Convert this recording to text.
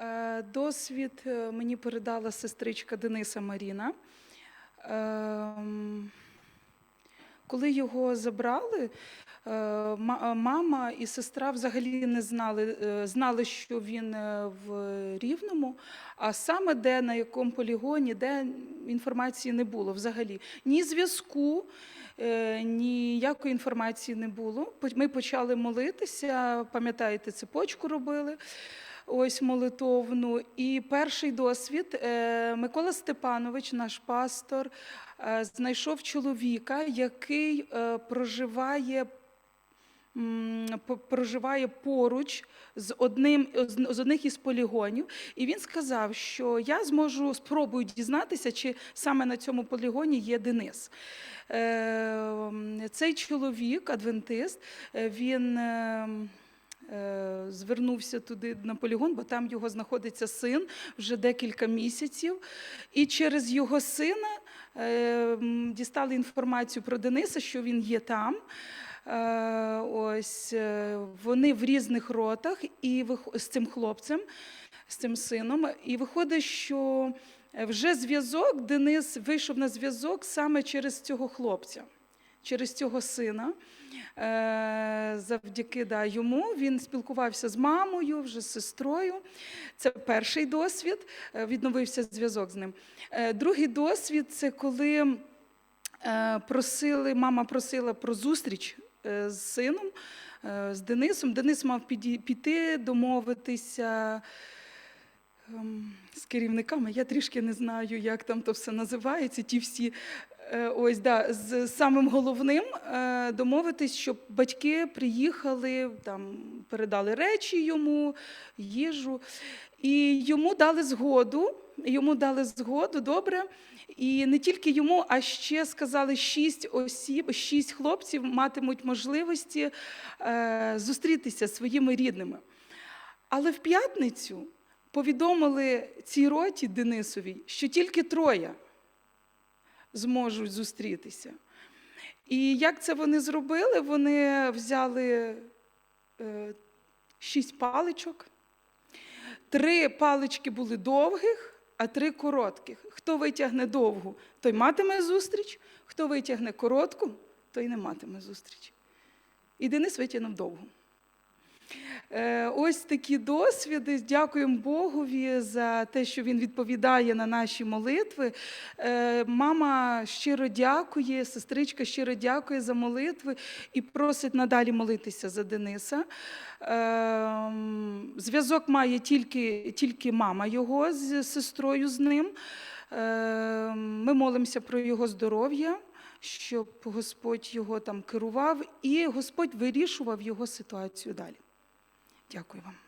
Е, Досвід е, мені передала сестричка Дениса Маріна. Ем, Коли його забрали, е, мама і сестра взагалі не знали, знали, що він в Рівному, а саме де, на якому полігоні, де інформації не було взагалі. Ні зв'язку, ніякої інформації не було. Ми почали молитися, пам'ятаєте, цепочку робили. Ось молитовну. І перший досвід е, Микола Степанович, наш пастор, е, знайшов чоловіка, який е, проживає. Проживає поруч з одним з одних із полігонів, і він сказав, що я зможу спробую дізнатися, чи саме на цьому полігоні є Денис. Цей чоловік, адвентист, він е, е, звернувся туди на полігон, бо там його знаходиться син вже декілька місяців. І через його сина е, дістали інформацію про Дениса, що він є там. Е, Ось е, вони в різних ротах і з цим хлопцем, з цим сином. І виходить, що е, вже зв'язок Денис вийшов на зв'язок саме через цього хлопця, через цього сина. Завдяки да, йому він спілкувався з мамою, вже з сестрою. Це перший досвід, е, відновився зв'язок з ним. Е, Другий досвід це коли е, просили, мама просила про зустріч з сином, з Денисом. Денис мав піти, домовитися з керівниками. Я трішки не знаю, як там то все називається. Ті всі е, ось да, з самим головним е, домовитись, щоб батьки приїхали, там передали речі йому, їжу. І йому дали згоду. Йому дали згоду, добре. І не тільки йому, а ще сказали, шість осіб, шість хлопців матимуть можливості е, зустрітися зі своїми рідними. Але в п'ятницю повідомили цій роті Денисовій, що тільки троє зможуть зустрітися. І як це вони зробили? Вони взяли е, шість паличок. Три палички були довгих, а три коротких. Хто витягне довгу, той матиме зустріч, хто витягне коротку, той не матиме зустріч. І Денис витягнув довгу. Е, Ось такі досвіди. Дякуємо Богові за те, що він відповідає на наші молитви. Е, Мама щиро дякує, сестричка щиро дякує за молитви і просить надалі молитися за Дениса. Е, Зв'язок має тільки, тільки мама його з сестрою з ним. Ми молимося про його здоров'я, щоб Господь його там керував, і Господь вирішував його ситуацію далі. Дякую вам.